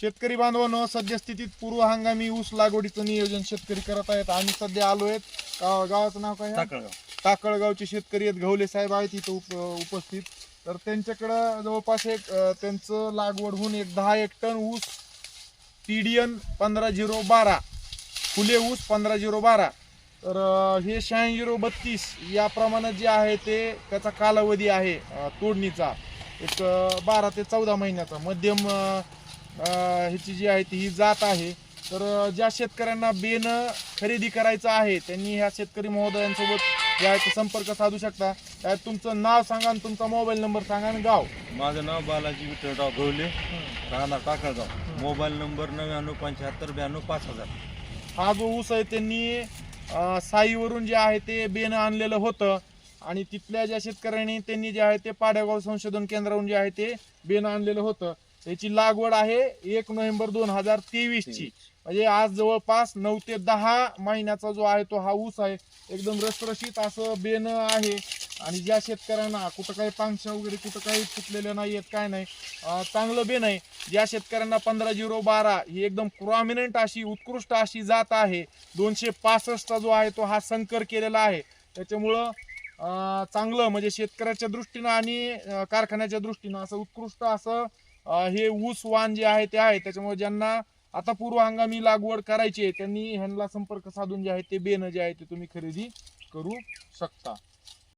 शेतकरी बांधवांनो सद्यस्थितीत पूर्व हंगामी ऊस लागवडीचं नियोजन शेतकरी करत आहेत. आम्ही सध्या आलो आहेत. गाव- गावाचं नाव काय आहे? टाकळगाव. टाकळगावचे शेतकरी आहेत. घवले साहेब आहेत इथं उप उपस्थित. तर त्यांच्याकडं जवळपास एक अं, त्यांचं लागवड होऊन एक दहा एक टन ऊस टीडीएन पंधरा झिरो बारा फुले ऊस पंधरा झिरो बारा. तर अं, हे शहाऐंशी झिरो बत्तीस या प्रमाणात जे आहे ते त्याचा कालावधी आहे अं, तोडणीचा. एक अं, बारा ते चौदा महिन्याचा. मध्यम अं, ह्याची जी आहे ती ही जात आहे. तर ज्या शेतकऱ्यांना बेन खरेदी करायचं आहे त्यांनी ह्या शेतकरी महोदयांसोबत जे आहे ते संपर्क साधू शकता. त्यात तुमचं नाव सांगा आणि तुमचा मोबाईल नंबर सांगा आणि गाव. माझं नाव बालाजी विठ्ठलराव गवले राहणार टाकळगाव मोबाईल नंबर नव्याण्णव पंच्याहत्तर ब्याण्णव पाच हजार. हा जो ऊस आहे त्यांनी साईवरून जे आहे ते बेन आणलेलं होतं. आणि तिथल्या ज्या शेतकऱ्यांनी त्यांनी जे आहे ते पाड्यागाव संशोधन केंद्रावरून जे आहे ते बेन आणलेलं होतं. त्याची लागवड आहे एक नोव्हेंबर दोन हजार तेवीस ची म्हणजे आज जवळपास नऊ ते दहा महिन्याचा जो आहे तो हा ऊस आहे. एकदम रसरशीत असं बेन आहे. आणि ज्या शेतकऱ्यांना कुठं काही पांगशा वगैरे कुठं काही फुटलेलं नाही आहेत काय नाही चांगलं बेन आहे ज्या शेतकऱ्यांना पंधरा झिरो बारा ही एकदम प्रॉमिनंट अशी उत्कृष्ट अशी जात आहे. दोनशे पासष्टचा जो आहे तो हा संकर केलेला आहे. त्याच्यामुळं चांगलं म्हणजे शेतकऱ्याच्या दृष्टीनं आणि कारखान्याच्या दृष्टीनं असं उत्कृष्ट असं हे ऊस वाण जे आहे ते आहे. त्याच्यामुळे ज्यांना आता पूर्व हंगामी लागवड करायची आहे त्यांनी ह्यांना संपर्क साधून जे आहे ते बेन जे आहे ते तुम्ही खरेदी करू शकता.